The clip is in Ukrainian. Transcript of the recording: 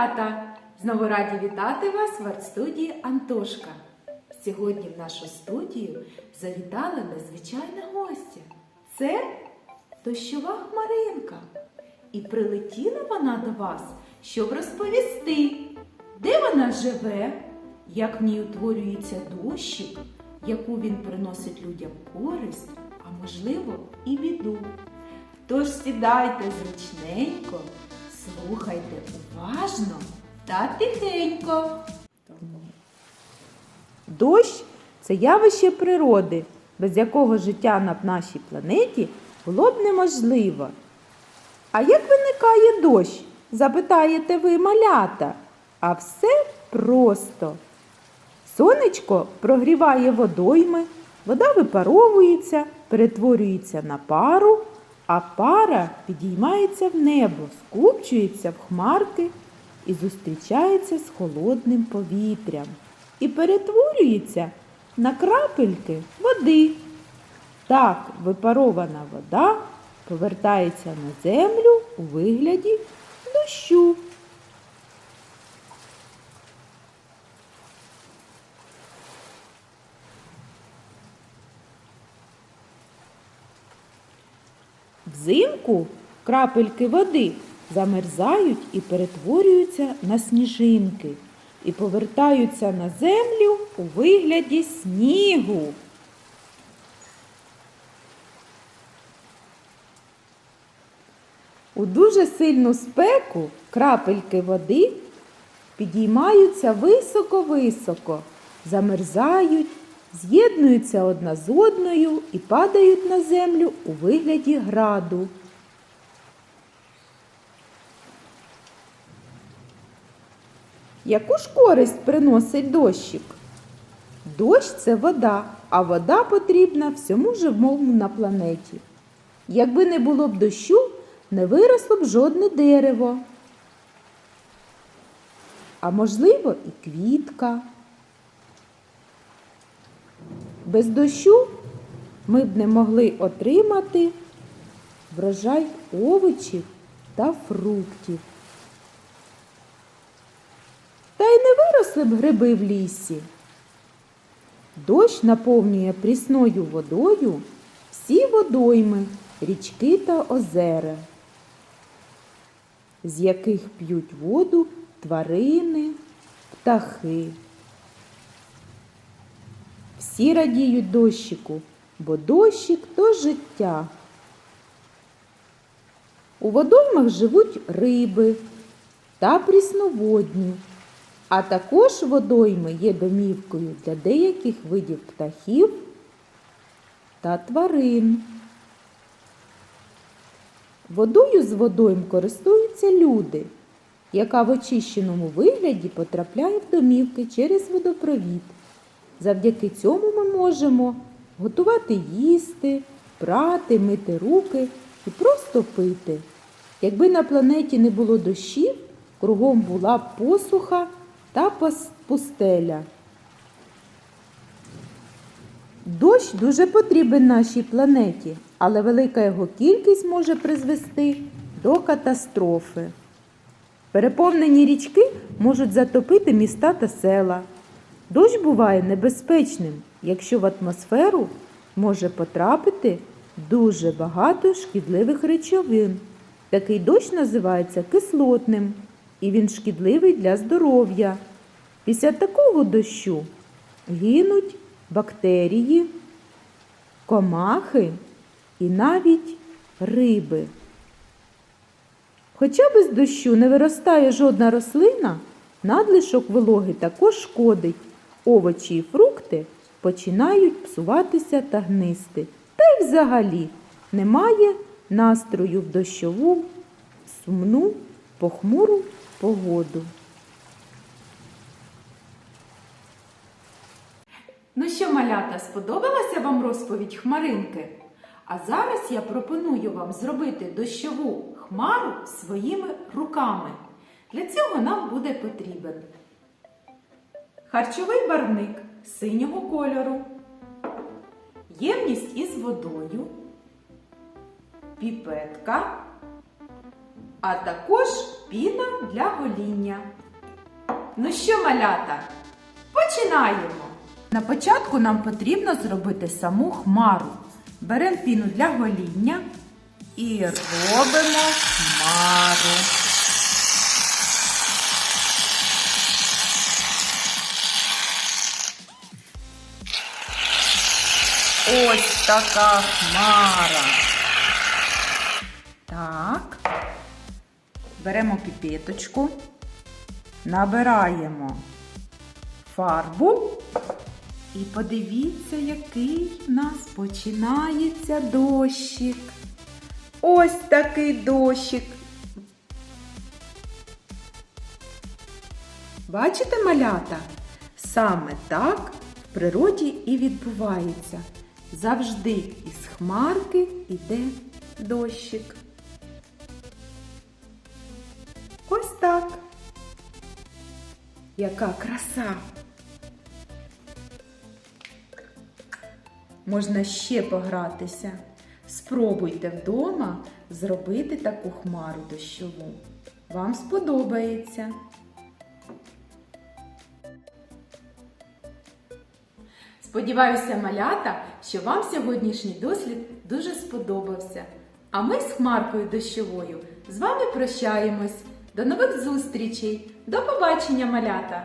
малята! Знову раді вітати вас в арт-студії Антошка. Сьогодні в нашу студію завітала незвичайна гостя. Це дощова хмаринка. І прилетіла вона до вас, щоб розповісти, де вона живе, як в ній утворюється дощик, яку він приносить людям користь, а можливо і біду. Тож сідайте зручненько, слухайте уважно та тихенько. Дощ це явище природи, без якого життя на нашій планеті було б неможливо. А як виникає дощ? запитаєте ви малята. А все просто. Сонечко прогріває водойми, вода випаровується, перетворюється на пару, а пара підіймається в небо, скупчується в хмарки і зустрічається з холодним повітрям і перетворюється на крапельки води. Так випарована вода повертається на землю у вигляді дощу. Взимку крапельки води замерзають і перетворюються на сніжинки і повертаються на землю у вигляді снігу. У дуже сильну спеку крапельки води підіймаються високо-високо, замерзають, з'єднуються одна з одною і падають на землю у вигляді граду. Яку ж користь приносить дощик? Дощ це вода, а вода потрібна всьому живому на планеті. Якби не було б дощу, не виросло б жодне дерево. А можливо, і квітка. Без дощу ми б не могли отримати врожай овочів та фруктів. Та й не виросли б гриби в лісі. Дощ наповнює прісною водою всі водойми, річки та озера, з яких п'ють воду тварини, птахи. Всі радіють дощику, бо дощик то життя. У водоймах живуть риби та прісноводні. А також водойми є домівкою для деяких видів птахів та тварин. Водою з водойм користуються люди, яка в очищеному вигляді потрапляє в домівки через водопровід. Завдяки цьому ми можемо готувати їсти, прати, мити руки і просто пити. Якби на планеті не було дощів, кругом була б посуха та пустеля. Дощ дуже потрібен нашій планеті, але велика його кількість може призвести до катастрофи. Переповнені річки можуть затопити міста та села. Дощ буває небезпечним, якщо в атмосферу може потрапити дуже багато шкідливих речовин. Такий дощ називається кислотним, і він шкідливий для здоров'я. Після такого дощу гинуть бактерії, комахи і навіть риби. Хоча без дощу не виростає жодна рослина, надлишок вологи також шкодить. Овочі і фрукти починають псуватися та гнисти. Та й взагалі немає настрою в дощову, сумну, похмуру погоду. Ну що, малята, сподобалася вам розповідь хмаринки? А зараз я пропоную вам зробити дощову хмару своїми руками. Для цього нам буде потрібен харчовий барвник синього кольору, ємність із водою, піпетка, а також піна для гоління. Ну що, малята, починаємо! На початку нам потрібно зробити саму хмару. Беремо піну для гоління і робимо хмару. Ось така хмара. Так. Беремо піпеточку, набираємо фарбу і подивіться, який в нас починається дощик. Ось такий дощик. Бачите, малята? Саме так в природі і відбувається. Завжди із хмарки йде дощик. Ось так. Яка краса. Можна ще погратися. Спробуйте вдома зробити таку хмару дощову. Вам сподобається. Сподіваюся, малята, що вам сьогоднішній дослід дуже сподобався. А ми з Хмаркою дощовою з вами прощаємось. До нових зустрічей! До побачення, малята!